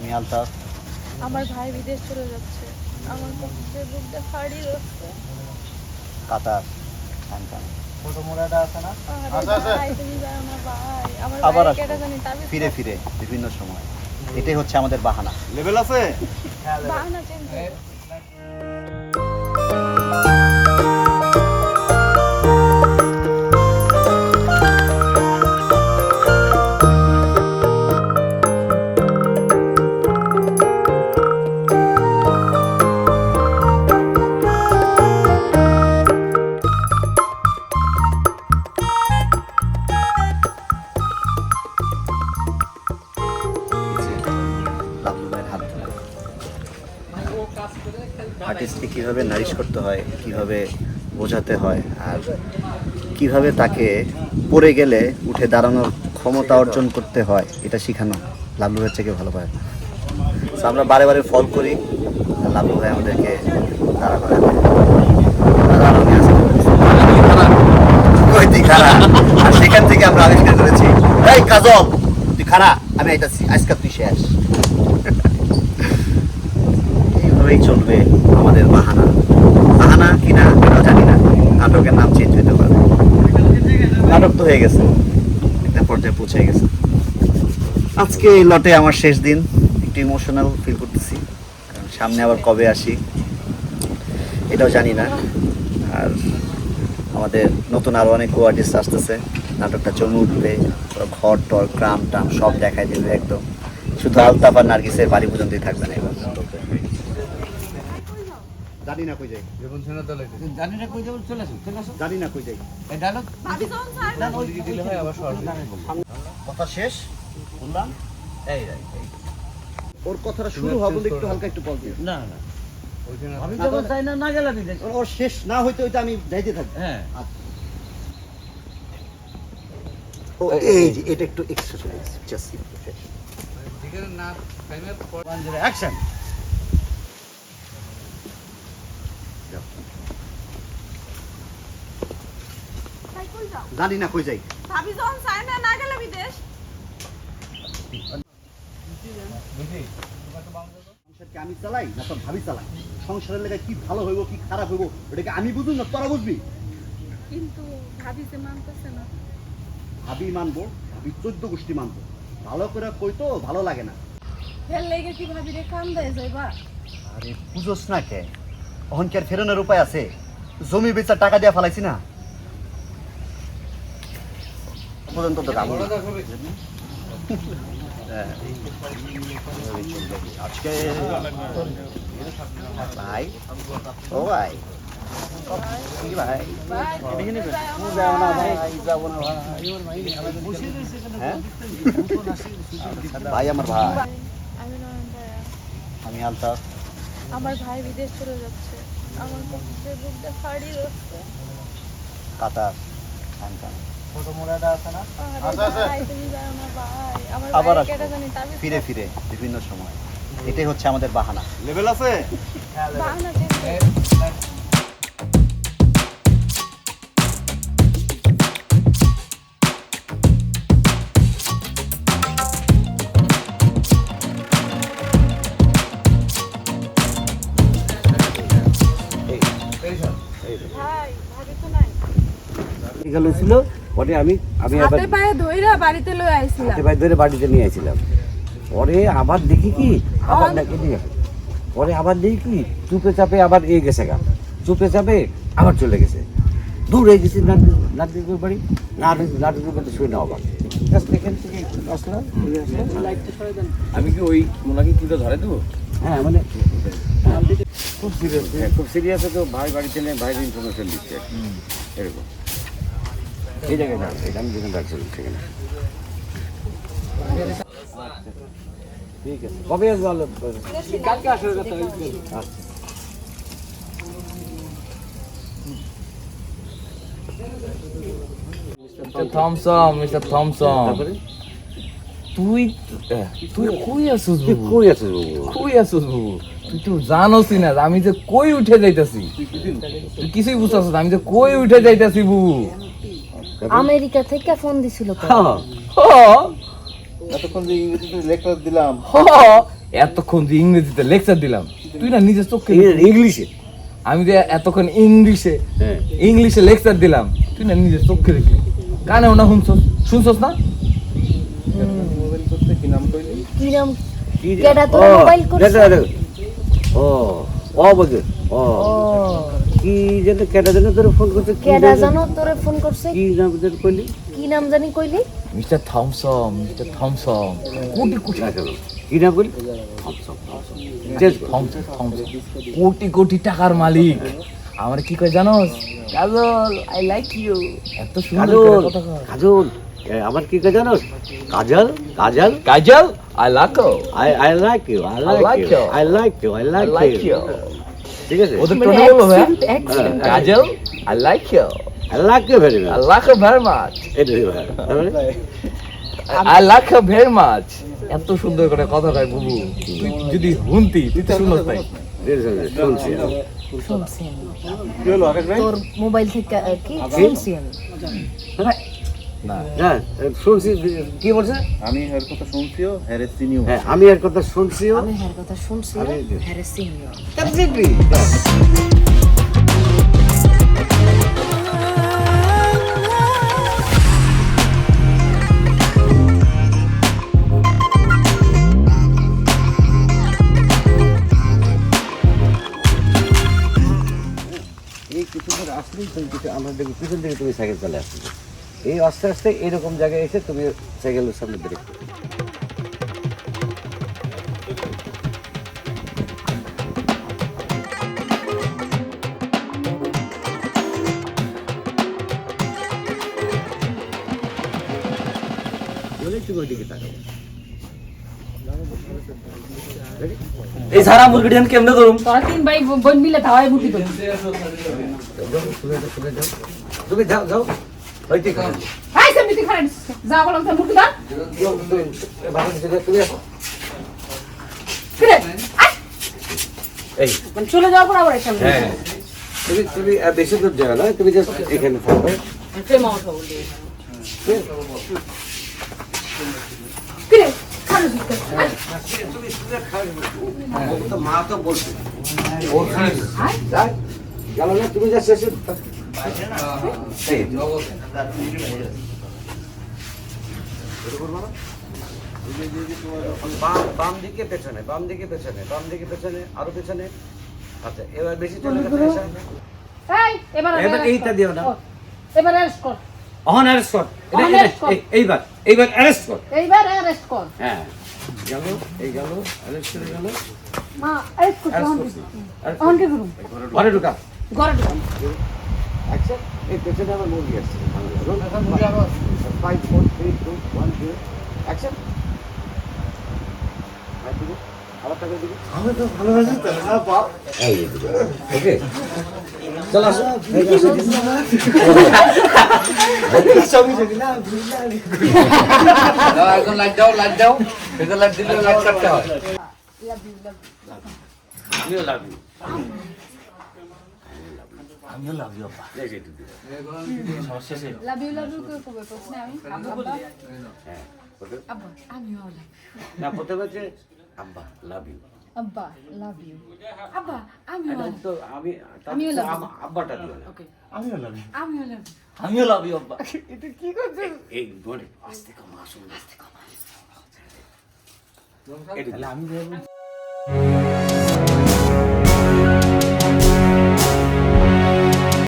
আমি আলতাফ আমার ভাই বিদেশ চলে যাচ্ছে। আমার কষ্টের বুকটা হারিয়ে যাচ্ছে কাতার খানখান ছোট মোড়াটা আছে না? আবার ভাই কেটে জানি তাবিজ ফিরে ফিরে বিভিন্ন সময়। এটাই হচ্ছে আমাদের বাহানা। লেভেল আছে? বাহানা আর্টিস্টকে কীভাবে নারিশ করতে হয়, কীভাবে বোঝাতে হয়, আর কীভাবে তাকে পড়ে গেলে উঠে দাঁড়ানোর ক্ষমতা অর্জন করতে হয়, এটা শেখানো। লাভলু ভাইয়ের থেকে ভালো পায় আমরা বারে বারে ফল করি লাভলু ভাই আমাদেরকে সেখান থেকে আমরা আবিষ্কার করেছি। এই খারা? আমি আইতাছি, আজকে তুই শেষ। এইভাবেই চলবে আমাদের বাহানা। বাহানা কিনা আমরা জানি না। নাটকের নাম চেঞ্জ হতে পারে। নাটক তো হয়ে গেছে। একটা পর্যায়ে পৌঁছে গেছে। আজকে এই লটে আমার শেষ দিন। একটু ইমোশনাল ফিল করতেছি। সামনে আবার কবে আসি, এটাও জানি না। আর আমাদের নতুন আরও অনেক কো আর্টিস্ট আসতেছে। নাটকটা জমে উঠবে। ঘর টর, গ্রাম টাম সব দেখাই দেবে একদম। শুধু আলতাফ আর নার্গিসের বাড়ি পর্যন্তই থাকবে না এবার। জানি না কই যাই। জানি না কই যাব চলে আসো চলে আসো জানি না কই যাই। এই ডায়লগ ভাবি যখন চায় না দিলে হয় আবার সর কথা শেষ? বললাম এই রাই এই। ওর কথাটা শুরু হবে বলে একটু হালকা একটু বলবি না না। আমি যখন চাই না না গেলাম ওর শেষ না হইতে হইতে আমি যাইতে থাকব হ্যাঁ। ও এই যে এটা একটু এক্সট্রা চলে গেছে। জাস্ট অ্যাকশন তাই কই যাও জানি না কই যাই। ভাবি যখন চায় না না গেলে বিদেশ। সংসারকে আমি চালাই না তোর ভাবি চালাই সংসারের লেগে কি ভালো হইব কি খারাপ হইব ওটাকে আমি বুঝুন না তোরা বুঝবি? কিন্তু ভাবি যে মানতেছে না। ভাবি মানবো ভাবি চোদ্দ গোষ্ঠী মানবো। ভালো করে কই তো ভালো লাগে না। ফের লেগে কি ভাবি রে কাম দেয় যাইবা? আরে বুঝোস না কে? আর ফেরানোর উপায় আছে। জমি বেচার টাকা দিয়ে ফেলাইছি না। পর্যন্ত তো দাম। আজকে ভাই ও ভাই। কি ভাই? যাও না ভাই যাব না ভাই। হ্যাঁ? ভাই আমার ভাই। আমি আলতাফ। আমার ভাই বিদেশ চলে যাচ্ছে। আমার বুকটা যাচ্ছে কাতার ছোট মোড়াটা আছে না আচ্ছা, আচ্ছা। আবার ফিরে ফিরে বিভিন্ন সময় এটাই হচ্ছে আমাদের বাহানা লেভেল আছে বাহানা চেঞ্জ ভাই ভাবি তো নাই গেল ছিল পরে আমি আমি আবার হাতে পায়ে ধইরা বাড়িতে লয়ে আইছিলাম। হাতে পায়ে ধরে বাড়িতে নিয়ে আসছিলাম পরে আবার দেখি কি? আবার ডাকে দিয়ে পরে আবার দেখি কি? চুপে চাপে আবার এ গেছে গা। চুপে চাপে আবার চলে গেছে। দূরে গেছি নাটকের বাড়ি। নাটক নাটকের বাড়ি শুয়ে নাও আবার। আমি কি ওই ওনাকে তুলে ধরে দেবো? হ্যাঁ মানে হ্যাঁ, খুব সিরিয়াস খুব সিরিয়াস তো ভাই বাড়িতে নেই ভাই ইনফরমেশন দিচ্ছে। এরকম। এই জায়গায় না এটা আমি যেখানে রাখছিলাম সেখানে। ঠিক আছে। কবে আসব আলো? কালকে আসার কথা আচ্ছা মিস্টার থমসন মিস্টার থমসন। তুই তুই কই আছিস তুই বাবু? কই আছিস বাবু? কই আছিস বাবু? তুই তো জানোসই না আমি যে কই উঠে যাইতাছি? তুই কিছুই বুঝতেছ না আমি যে কই উঠে যাইতাছি বাবু? আমেরিকা থেকে ফোন দিছিল তো। হ্যাঁ। হ। এতক্ষণ যে ইংরেজিতে লেকচার দিলাম। হ। এতক্ষণ যে ইংরেজিতে লেকচার দিলাম। তুই না নিজের চোখে ইংলিশে। আমি যে এতক্ষণ ইংলিশে হ্যাঁ। ইংলিশে লেকচার দিলাম তুই না নিজের চোখে দেখলি। কানেও না শুনছস? শুনছস না? করতে কি নাম কইলি? কি? কেডা তোর ও, মোবাইল। ও ও। ও। কি যেন কেডা যেন তোর ফোন করছে কেডা যেন- জানো? তোরে ফোন করছে। কি নাম যেন কইলি? কি নাম জানি কইলি? Mister Thomson mister Thomson. কোটি কোটি কেন কি নাম কইলি? কর। থমসম। থমসম কোটি কোটি টাকার মালিক। আমার কি কয় জানোস? কাজল আই লাইক ইউ এত সুন্দর কাজল কথা কয়। আমার কি কাজ জানোস? Kajal Kajal. Kajal I like I I like you I like you I like you I like you you ঠিক আছে? ওদের মানে টোনে বলব হ্যাঁ accent, accent। Kajal? I like you I like you very I like you very much এটা ভাই। I like you very much এত সুন্দর করে কথা কয় বুবু। তুই যদি হুনতি তুই তো শুনস তাই শুনছি শুনছি তোর মোবাইল থেকে কি? শুনছি আমি। না হ্যাঁ শুনছি কি বলছে? আমি এর কথা শুনছিও হ্যারে চিনিও। হ্যাঁ আমি এর কথা শুনছিও। আমি কথা. এই কিছু দূর আসলেই তুমি কিছু আমরা দেখি পিছন থেকে তুমি সাইকেল চলে আসবে এই আস্তে আস্তে এরকম জায়গায় এসে তুমি সাইকেলের সামনে ব্রেক করো। বলেই তুমি ওইদিকে তাকাও এই সারা মুরগিটা আমি কেমনে করুম তোরা তিন ভাই বোন মিলে ধাওয়ায় মুটি তো তুমি যাও যাও। হাই খারাপ যা মুটি দাও এই মানে চলে যাওয়ার পর আবার এখানে হ্যাঁ। তুমি তুমি আহ, বেশি দূর যাও না তুমি জাস্ট এখানে থাকবে প্রেম অর্থ বলি ফিরে। খারাপ দিতে তো মা তো বলছে। গেল না তুমি যা শেষে এই, বাম বাম দিকে পেছনে বাম দিকে পেছনে বাম দিকে পেছনে আরও পেছনে আচ্ছা এবার বেশি চলে গেছে। এবার এইটা দিও না। এবার অ্যারেস্ট কর। অহন অ্যারেস্ট কর। অহন এইবার এইবার অ্যারেস্ট কর। এইবার অ্যারেস্ট কর। হ্যাঁ। গেল এই গেল অ্যারেস্ট করে গেল। মা অ্যারেস্ট কর করুম ঘরে ঢুকা। ঘরে ঢুকাম আচ্ছা এই পেছনে আমার মুরগি আসছে five four three two one zero action চল আসো। লাইট দাও লাইট দাও এটা লাইট দিলে লাইট কাটতে হয়। আমিও লাভ ইউ আমিও লাভ ইউ দিবি। লাভ ইউ লাভ ইউ কবে প্রশ্ন আমি আব্বা হ্যাঁ আব্বা আমিও লাভ না প্রথমে হচ্ছে আব্বা লাভ ইউ আব্বা লাভ ইউ আব্বা আমিও তো আমি আমিও love আব্বাটা দিও ওকে আমিও লাভ আমিও লাভ ইউ আব্বা এই আস্তে কম আসুন আস্তে কম তাহলে আমি